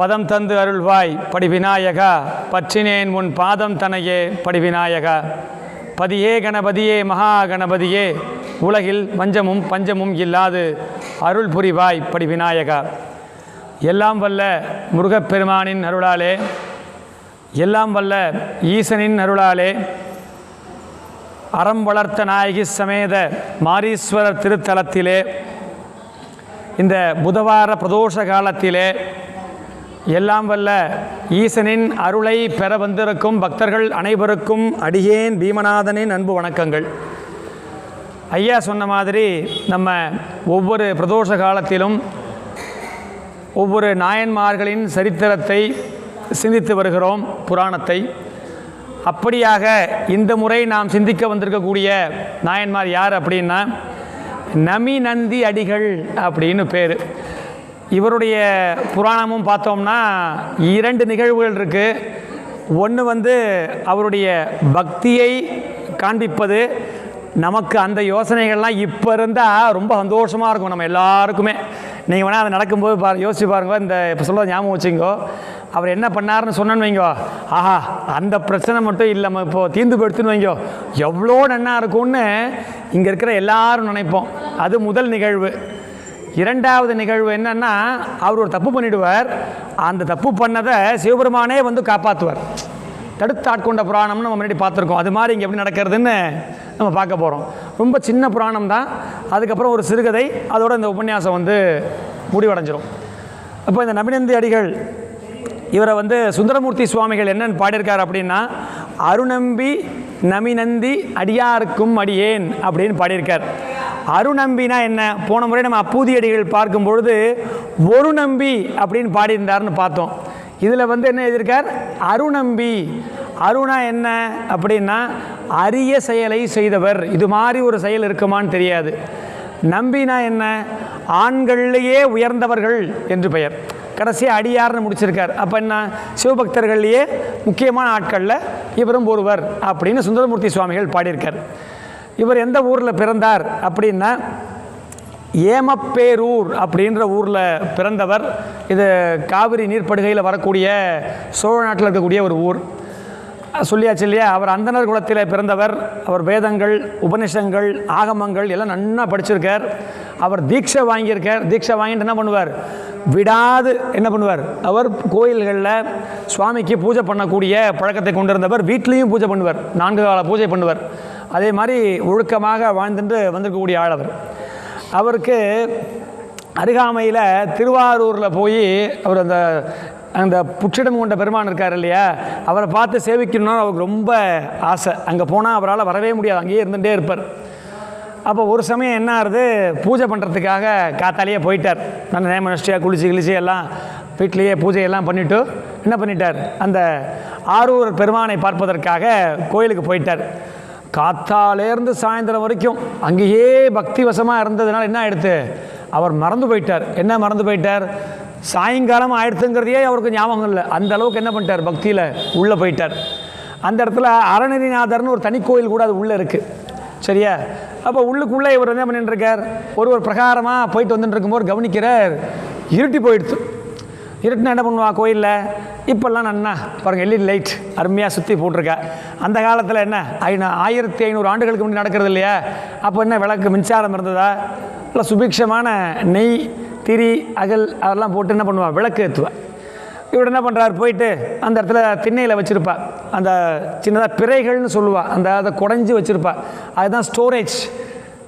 பதம் தந்து அருள்வாய் படிவிநாயகா பற்றினேன் உன் பாதம் தனையே படிவிநாயகா. பதியே கணபதியே மகா கணபதியே உலகில் வஞ்சமும் பஞ்சமும் இல்லாது அருள் புரிவாய் படி விநாயகா எல்லாம் வல்ல முருகப்பெருமானின் அருளாலே எல்லாம் வல்ல ஈசனின் அருளாலே அறம் வளர்த்த நாயகி சமேத மாரீஸ்வரர் திருத்தலத்திலே இந்த புதவார பிரதோஷ காலத்திலே எல்லாம் வல்ல ஈசனின் அருளை பெற வந்திருக்கும் பக்தர்கள் அனைவருக்கும் அடியேன் பீமநாதனின் அன்பு வணக்கங்கள். ஐயா சொன்ன மாதிரி நம்ம ஒவ்வொரு பிரதோஷ காலத்திலும் ஒவ்வொரு நாயன்மார்களின் சரித்திரத்தை சிந்தித்து வருகிறோம் புராணத்தை. அப்படியாக இந்த முறை நாம் சிந்திக்க வந்திருக்கக்கூடிய நாயன்மார் யார் அப்படின்னா நமி நந்தி அடிகள் அப்படின்னு பேர். இவருடைய புராணமும் பார்த்தோம்னா இரண்டு நிகழ்வுகள் இருக்குது ஒன்று வந்து அவருடைய பக்தியை காண்பிப்பது. நமக்கு அந்த யோசனைகள்லாம் இப்போ இருந்தால் ரொம்ப சந்தோஷமாக இருக்கும் நம்ம எல்லாருக்குமே. நீங்கள் வேணால் அது நடக்கும்போது பா யோசிச்சு பாருங்க. இந்த இப்போ சொல்ல ஞாபகம் வச்சுங்கோ அவர் என்ன பண்ணாருன்னு சொன்னேன்னு வைங்கோ. ஆஹா அந்த பிரச்சனை மட்டும் இல்லை நம்ம இப்போது தீர்ந்து போடுத்துன்னு வைங்கோ. எவ்வளோ நன்னா இருக்கும்னு இங்கே இருக்கிற எல்லாரும் நினைப்போம். அது முதல் நிகழ்வு. இரண்டாவது நிகழ்வு என்னன்னா அவர் ஒரு தப்பு பண்ணிடுவார். அந்த தப்பு பண்ணதை சிவபெருமானே வந்து காப்பாற்றுவார் தடுத்து ஆட்கொண்ட புராணம்னு நம்ம முன்னாடி பார்த்துருக்கோம். அது மாதிரி இங்கே எப்படி நடக்கிறதுன்னு நம்ம பார்க்க போகிறோம் ரொம்ப சின்ன புராணம் தான் அதுக்கப்புறம் ஒரு சிறுகதை. அதோட இந்த உபன்யாசம் வந்து முடிவடைஞ்சிரும். அப்போ இந்த நபிநந்தி அடிகள் இவரை வந்து சுந்தரமூர்த்தி சுவாமிகள் என்னென்னு பாடியிருக்கார் அப்படின்னா அருணம்பி நமிநந்தி அடியாருக்கும் அடியேன் அப்படின்னு பாடியிருக்கார். அருணம்பினா என்ன? போன முறை நம்ம அப்பூதியடிகள் பார்க்கும் பொழுது ஒரு நம்பி அப்படின்னு பாடியிருந்தார்னு பார்த்தோம். இதில் வந்து என்ன எழுதியிருக்கார்? அருணம்பி அருணா என்ன? அப்படின்னா அரிய செயலை செய்தவர் இது மாதிரி ஒரு செயல் இருக்குமான்னு தெரியாது. நம்பினா என்ன? ஆண்கள்லேயே உயர்ந்தவர்கள் என்று பெயர். கடைசியாக அடியார்னு முடிச்சிருக்கார். அப்போ என்ன? சிவபக்தர்கள்லேயே முக்கியமான ஆட்களில் இவரும் ஒருவர் அப்படின்னு சுந்தரமூர்த்தி சுவாமிகள் பாடியிருக்கார். இவர் எந்த ஊரில் பிறந்தார் அப்படின்னா ஏமப்பேரூர் அப்படின்ற ஊரில் பிறந்தவர். இது காவிரி நீர்ப்படுகையில் வரக்கூடிய சோழ நாட்டில் இருக்கக்கூடிய ஒரு ஊர். சொல்லியாச்சு இல்லையா? அவர் அந்தனர் குலத்தில் பிறந்தவர். அவர் வேதங்கள் உபனிஷங்கள் ஆகமங்கள் எல்லாம் நன்னா படிச்சிருக்கார். அவர் தீட்சை வாங்கியிருக்கார். தீட்சை வாங்கிட்டு என்ன பண்ணுவார்? விடாது என்ன பண்ணுவார்? அவர் கோயில்களில் சுவாமிக்கு பூஜை பண்ணக்கூடிய பழக்கத்தை கொண்டிருந்தவர். வீட்லேயும் பூஜை பண்ணுவார். நான்கு கால பூஜை பண்ணுவார். அதே மாதிரி ஒழுக்கமாக வாழ்ந்துட்டு வந்திருக்கக்கூடிய ஆளவர் அவருக்கு அருகாமையில் திருவாரூரில் போய் அவர் அந்த அந்த புற்றிடம் கொண்ட பெருமான் இருக்கார் இல்லையா அவரை பார்த்து சேவிக்கணும்னு அவருக்கு ரொம்ப ஆசை. அங்கே போனால் அவரால் வரவே முடியாது அங்கேயே இருந்துகிட்டே இருப்பார். அப்போ ஒரு சமயம் என்ன ஆகுது பூஜை பண்ணுறதுக்காக காத்தாலேயே போயிட்டார். நல்ல நேமனிஷ்டியாக குளிச்சு கிழிச்சு எல்லாம் வீட்லேயே பூஜையெல்லாம் பண்ணிவிட்டு என்ன பண்ணிட்டார் அந்த ஆரூர் பெருமானை பார்ப்பதற்காக கோயிலுக்கு போயிட்டார். காத்தாலேருந்து சாயந்தரம் வரைக்கும் அங்கேயே பக்தி வசமாக இருந்ததுனால என்ன ஆயிடுத்து? அவர் மறந்து போயிட்டார். என்ன மறந்து போயிட்டார்? சாயங்காலம் ஆயிடுத்துங்கிறதையே அவருக்கு ஞாபகம் இல்லை. அந்த அளவுக்கு என்ன பண்ணிட்டார்? பக்தியில் உள்ளே போயிட்டார். அந்த இடத்துல அறநெறிநாதர்னு ஒரு தனி கோயில் கூட அது உள்ளே இருக்குது சரியா? அப்போ உள்ளுக்குள்ளே இவர் என்ன பண்ணிட்டுருக்கார் ஒரு ஒரு பிரகாரமாக போயிட்டு வந்துட்டு இருக்கும்போது கவனிக்கிறார். இருட்டி போயிடுச்சு இருட்டுனா என்ன பண்ணுவா? கோயிலில். இப்போல்லாம் நன்னா பாருங்கள் எல்இடி லைட் அருமையாக சுற்றி போட்டிருக்கா. அந்த காலத்தில் என்ன? ஐநா ஆயிரத்தி ஐநூறு ஆண்டுகளுக்கு முன்னாடி நடக்கிறது இல்லையா? அப்போ என்ன விளக்கு மின்சாரம் இருந்ததா? இல்லை சுபிக்ஷமான நெய் திரி அகல் அதெல்லாம் போட்டு என்ன பண்ணுவாள் விளக்கு ஏற்றுவேன் இவர் என்ன பண்ணுறாரு போயிட்டு அந்த இடத்துல திண்ணையில் வச்சுருப்பா. அந்த சின்னதாக பிறைகள்னு சொல்லுவா. அந்த அதை குடஞ்சி வச்சுருப்பா. அதுதான் ஸ்டோரேஜ்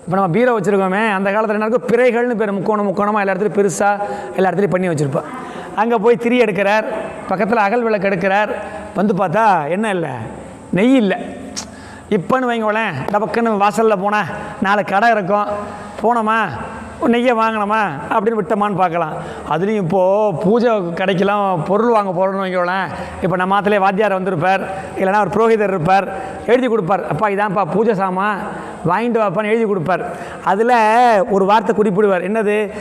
இப்போ நம்ம பீரோ வச்சுருக்கோமே அந்த காலத்தில் என்ன இருக்கும்? பிறைகள்னு பேர் முக்கோணம் முக்கோணமாக எல்லா இடத்துலையும் பெருசாக எல்லா இடத்துலையும் பண்ணி வச்சுருப்பா. அங்கே போய் திரி எடுக்கிறார். பக்கத்தில் அகல் விளக்கு எடுக்கிறார். வந்து பார்த்தா என்ன இல்லை? நெய் இல்லை. இப்போன்னு வைங்கோளேன். டபக்குன்னு வாசலில் போனால் நாலு கடை இருக்கும். போனோமா? நெய்யை வாங்கினோமா அப்படின்னு விட்டோமான்னு பார்க்கலாம். அதுலேயும் இப்போது பூஜை கடைக்கெல்லாம் பொருள் வாங்க போகிறோன்னு வைங்களேன். இப்போ நம்ம மாத்திலே வாத்தியார் வந்திருப்பார். இல்லைனா ஒரு புரோகிதர் இருப்பார். எழுதி கொடுப்பார். அப்பா இதான்ப்பா பூஜை சாமான். வாங்கிட்டு வாப்பான்னு எழுதி கொடுப்பார். அதில் ஒரு வார்த்தை குறிப்பிடுவார். என்னது?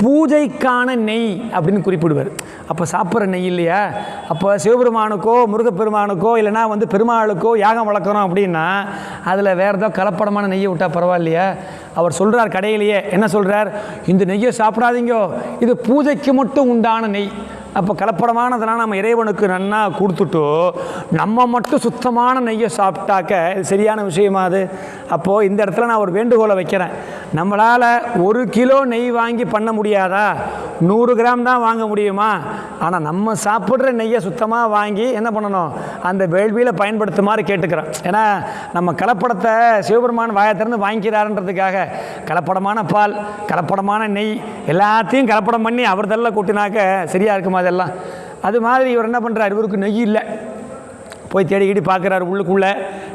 பூஜைக்கான நெய் அப்படின்னு குறிப்பிடுவார். அப்போ சாப்பிட்ற நெய் இல்லையா? அப்போ சிவபெருமானுக்கோ முருகப்பெருமானுக்கோ இல்லைனா வந்து பெருமாளுக்கோ யாகம் வளர்க்குறோம் அப்படின்னா அதில் வேறு ஏதோ கலப்படமான நெய்யை விட்டால் பரவாயில்லையா. அவர் சொல்கிறார் கடையிலேயே என்ன சொல்கிறார் இந்த நெய்யை சாப்பிடாதீங்கோ. இது பூஜைக்கு மட்டும் உண்டான நெய். அப்போ கலப்படமானதெல்லாம் நம்ம இறைவனுக்கு நன்னா கொடுத்துட்டு நம்ம மட்டும் சுத்தமான நெய்யை சாப்பிட்டாக்க சரியான விஷயமா அது? அப்போது இந்த இடத்துல நான் ஒரு வேண்டுகோளை வைக்கிறேன். நம்மளால் ஒரு கிலோ நெய் வாங்கி பண்ண முடியாதா? நூறு கிராம் தான் வாங்க முடியுமா? ஆனால் நம்ம சாப்பிட்ற நெய்யை சுத்தமாக வாங்கி என்ன பண்ணணும்? அந்த வேள்வியில் பயன்படுத்துமாறு கேட்டுக்கிறோம் ஏன்னா நம்ம கலப்படத்தை சிவபெருமான் வாயத்திறந்து வாங்கிக்கிறாருன்றதுக்காக கலப்படமான பால் கலப்படமான நெய் எல்லாத்தையும் கலப்படம் பண்ணி அவர் தள்ள கொட்டினாக்க சரியாக இருக்குமா அதெல்லாம். அது மாதிரி இவர் என்ன பண்ணுறாரு இவருக்கு நெய் இல்லை. போய் தேடிக்கிட்டு பார்க்குறாரு உள்ளுக்குள்ளே.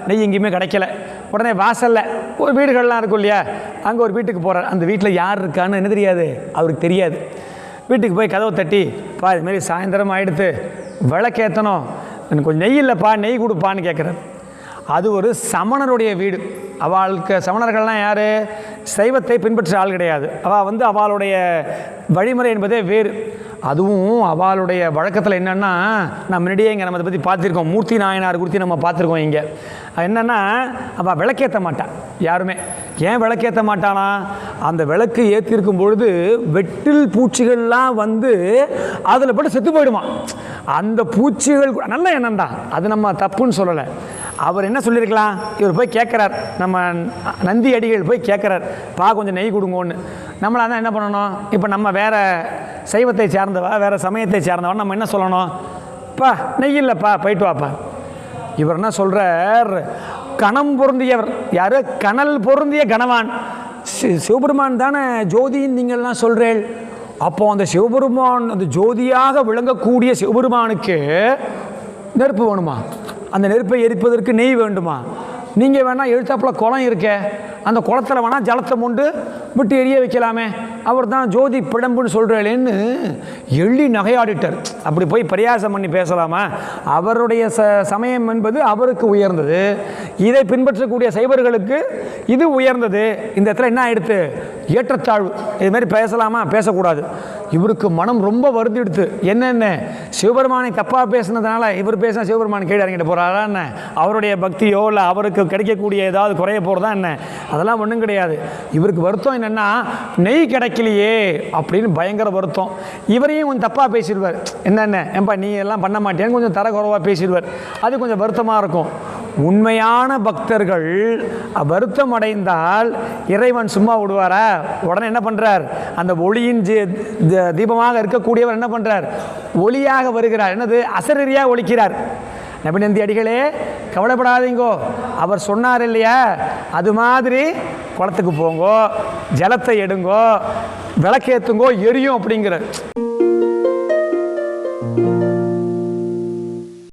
நெய் எங்கேயுமே கிடைக்கல. உடனே வாசலில் ஒரு வீடுகள்லாம் இருக்கும் இல்லையா? அங்கே ஒரு வீட்டுக்கு போகிறார் அந்த வீட்டில் யார் இருக்கான்னு என்ன தெரியாது? அவருக்கு தெரியாது. வீட்டுக்கு போய் கதவை தட்டி பா இதுமாரி சாயந்தரம் ஆகிடுத்து விளக்கேற்றணும் எனக்கு கொஞ்சம் நெய் இல்லைப்பா நெய் கொடுப்பான்னு கேட்குறாரு அது ஒரு சமணருடைய வீடு. அவளுக்கு சமணர்கள்லாம் யார்? சைவத்தை பின்பற்ற ஆள் கிடையாது. அவள் வந்து அவளுடைய வழிமுறை என்பதே வேறு. அதுவும் அவளுடைய வழக்கத்தில் என்னென்னா நான் முன்னாடியே இங்கே நம்ம அதை பற்றி பார்த்துருக்கோம். மூர்த்தி நாயனார் குறித்து நம்ம பார்த்துருக்கோம் இங்கே. என்னென்னா அவள் விளக்கேற்ற மாட்டான் யாருமே. ஏன் விளக்கேற்ற மாட்டானா? அந்த விளக்கு ஏற்றிருக்கும் பொழுது வெட்டில் பூச்சிகள்லாம் வந்து அதில் போட்டு செத்து போயிடுமா. அந்த பூச்சிகள் நல்ல எண்ணம் தான். அது நம்ம தப்புன்னு சொல்லலை. அவர் என்ன சொல்லியிருக்கலாம்? இவர் போய் கேட்குறார் நம்ம நந்தி அடிகள் போய் கேட்குறார் பா கொஞ்சம் நெய் கொடுங்கோன்னு. நம்மளாக தான் என்ன பண்ணணும்? இப்போ நம்ம வேற சைவத்தை சேர்ந்தவா வேறு சமயத்தை சேர்ந்தவா நம்ம என்ன சொல்லணும்? பா நெய் இல்லைப்பா போயிட்டு வாப்பா. இவர் என்ன சொல்கிறார் கணம் பொருந்தியவர். யாரு? கனல் பொருந்திய கணவான். சி- சிவபெருமான் தானே ஜோதின்னு நீங்கள்லாம் சொல்கிறேள் அப்போ அந்த சிவபெருமான் அந்த ஜோதியாக விளங்கக்கூடிய சிவபெருமானுக்கு நெருப்பு வேணுமா? அந்த நெருப்பை எரிப்பதற்கு நெய் வேண்டுமா? நீங்கள் வேணால் எழுத்தாப்புல குளம் இருக்கே. அந்த குளத்தில் வேணால் ஜலத்தை மூண்டு விட்டு எரிய வைக்கலாமே. அவர் தான் ஜோதி பிடம்புன்னு சொல்கிறேன்னு எள்ளி நகையாடிட்டார். அப்படி போய் பரியாசம் பண்ணி பேசலாமா? அவருடைய ச சமயம் என்பது அவருக்கு உயர்ந்தது. இதை பின்பற்றக்கூடிய சைவர்களுக்கு இது உயர்ந்தது. இந்த இடத்துல என்ன ஆயிடுத்து? ஏற்றத்தாழ்வு. இது மாதிரி பேசலாமா? பேசக்கூடாது. இவருக்கு மனம் ரொம்ப வருந்திடுத்து என்னென்ன சிவபெருமானை தப்பாக பேசுனதுனால இவர் பேசினா சிவபெருமான் கேடு இறங்கிட்டு போகிறாரா என்ன? அவருடைய பக்தியோ இல்லை அவருக்கு கிடைக்கக்கூடிய ஏதாவது குறைய போகிறதா என்ன? அதெல்லாம் ஒன்றும் கிடையாது. இவருக்கு வருத்தம் என்னென்னா நெய் கிடைக்கலையே அப்படின்னு பயங்கர வருத்தம். இவரையும் கொஞ்சம் தப்பாக பேசிடுவார். என்னென்ன ஏன்பா நீ எல்லாம் பண்ண மாட்டேன்னு கொஞ்சம் தர குறைவாக பேசிடுவார். அது கொஞ்சம் வருத்தமாக இருக்கும். உண்மையான பக்தர்கள் வருத்தம் அடைந்தால் இறைவன் சும்மா விடுவாரா? உடனே என்ன பண்ணுறார் அந்த ஒளியின் த- தீபமாக இருக்கக்கூடியவர் என்ன பண்ணுறார் ஒளியாக வருகிறார். என்னது? அசரீரியாக ஒழிக்கிறார் நபிநந்தி அடிகளே கவலைப்படாதீங்கோ. அவர் சொன்னார் இல்லையா? அது மாதிரி குளத்துக்கு போங்கோ ஜலத்தை எடுங்கோ விளக்கேத்துங்கோ எரியும் அப்படிங்கிற